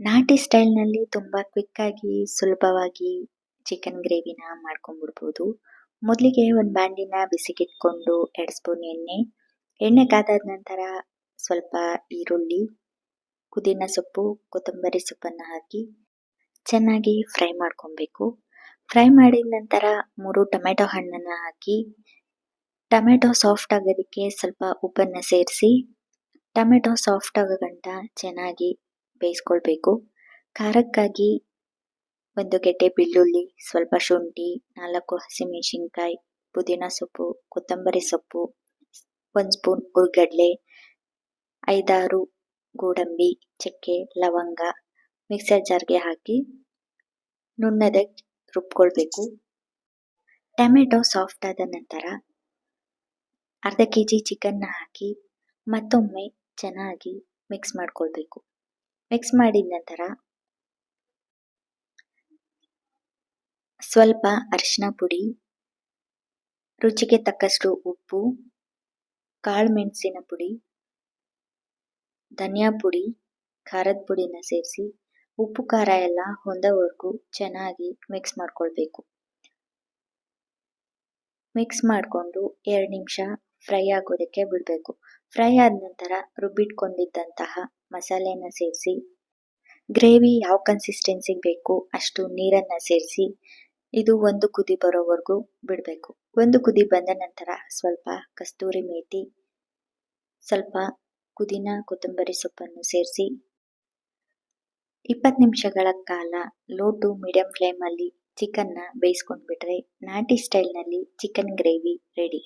ನಾಟಿ ಸ್ಟೈಲ್ನಲ್ಲಿ ಕ್ವಿಕ್ ಕ್ವಿಕ್ಕಾಗಿ ಸುಲಭವಾಗಿ ಚಿಕನ್ ಗ್ರೇವಿನ ಮಾಡ್ಕೊಂಡ್ಬಿಡ್ಬೋದು. ಮೊದಲಿಗೆ ಒಂದು ಬಿಸಿ ಬಿಸಿಗಿಟ್ಕೊಂಡು ಎರಡು ಸ್ಪೂನ್ ಎಣ್ಣೆ ಎಣ್ಣೆ ಕಾದಾದ ನಂತರ ಸ್ವಲ್ಪ ಈರುಳ್ಳಿ, ಪುದೀನ ಸೊಪ್ಪು, ಕೊತ್ತಂಬರಿ ಸೊಪ್ಪನ್ನು ಹಾಕಿ ಚೆನ್ನಾಗಿ ಫ್ರೈ ಮಾಡ್ಕೊಬೇಕು. ಫ್ರೈ ಮಾಡಿದ ನಂತರ ಮೂರು ಟೊಮೆಟೊ ಹಣ್ಣನ್ನು ಹಾಕಿ, ಟೊಮೆಟೊ ಸಾಫ್ಟ್ ಆಗೋದಕ್ಕೆ ಸ್ವಲ್ಪ ಉಪ್ಪನ್ನು ಸೇರಿಸಿ, ಟೊಮೆಟೊ ಸಾಫ್ಟ್ ಆಗೋ ಗಂಟ ಚೆನ್ನಾಗಿ ಬೇಯಿಸ್ಕೊಳ್ಬೇಕು. ಖಾರಕ್ಕಾಗಿ ಒಂದು ಗೆಡ್ಡೆ ಬೆಳ್ಳುಳ್ಳಿ, ಸ್ವಲ್ಪ ಶುಂಠಿ, ನಾಲ್ಕು ಹಸಿಮೆಣಸಿನ್ಕಾಯಿ, ಪುದೀನ ಸೊಪ್ಪು, ಕೊತ್ತಂಬರಿ ಸೊಪ್ಪು, ಒಂದು ಸ್ಪೂನ್ ಹುರ್ಗಡ್ಲೆ, ಐದಾರು ಗೋಡಂಬಿ, ಚಕ್ಕೆ, ಲವಂಗ ಮಿಕ್ಸರ್ ಜಾರ್ಗೆ ಹಾಕಿ ನುಣ್ಣದೆ ರುಬ್ಕೊಳ್ಬೇಕು. ಟೊಮೆಟೊ ಸಾಫ್ಟ್ ಆದ ನಂತರ ಅರ್ಧ ಕೆ ಜಿ ಚಿಕನ್ನ ಹಾಕಿ ಮತ್ತೊಮ್ಮೆ ಚೆನ್ನಾಗಿ ಮಿಕ್ಸ್ ಮಾಡ್ಕೊಳ್ಬೇಕು. ಮಿಕ್ಸ್ ಮಾಡಿದ ನಂತರ ಸ್ವಲ್ಪ ಅರಿಶಿನ ಪುಡಿ, ರುಚಿಗೆ ತಕ್ಕಷ್ಟು ಉಪ್ಪು, ಕಾಳು ಮೆಣಸಿನ ಪುಡಿ, ಧನಿಯಾ ಪುಡಿ, ಖಾರದ ಪುಡಿನ ಸೇರಿಸಿ ಉಪ್ಪು, ಖಾರ ಎಲ್ಲ ಹೊಂದೋವರೆಗೂ ಚೆನ್ನಾಗಿ ಮಿಕ್ಸ್ ಮಾಡ್ಕೊಳ್ಬೇಕು. ಮಿಕ್ಸ್ ಮಾಡಿಕೊಂಡು ಎರಡು ನಿಮಿಷ ಫ್ರೈ ಆಗೋದಕ್ಕೆ ಬಿಡಬೇಕು. ಫ್ರೈ ಆದ ನಂತರ ರುಬ್ಬಿಟ್ಕೊಂಡಿದ್ದಂತಹ ಮಸಾಲೆನ ಸೇರಿಸಿ, ಗ್ರೇವಿ ಯಾವ ಕನ್ಸಿಸ್ಟೆನ್ಸಿಗೆ ಬೇಕು ಅಷ್ಟು ನೀರನ್ನ ಸೇರಿಸಿ, ಇದು ಒಂದು ಕುದಿ ಬರೋವರೆಗೂ ಬಿಡಬೇಕು. ಒಂದು ಕುದಿ ಬಂದ ನಂತರ ಸ್ವಲ್ಪ ಕಸ್ತೂರಿ ಮೇಥಿ ಸ್ವಲ್ಪ ಕುದಿನ ಕೊತ್ತಂಬರಿ ಸೊಪ್ಪನ್ನು ಸೇರಿಸಿ, ಇಪ್ಪತ್ತು ನಿಮಿಷಗಳ ಕಾಲ ಲೋ ಟು ಮೀಡಿಯಂ ಫ್ಲೇಮಲ್ಲಿ ಚಿಕನ್ನ ಬೇಯಿಸ್ಕೊಂಡ್ಬಿಟ್ರೆ ನಾಟಿ ಸ್ಟೈಲ್ನಲ್ಲಿ ಚಿಕನ್ ಗ್ರೇವಿ ರೆಡಿ.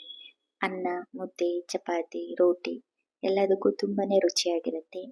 ಅನ್ನ ಮುದ್ದೆ ಚಪಾತಿ ರೋಟಿ ಎಲ್ಲದಕ್ಕೂ ತುಂಬಾನೇ ರುಚಿಯಾಗಿರುತ್ತೆ.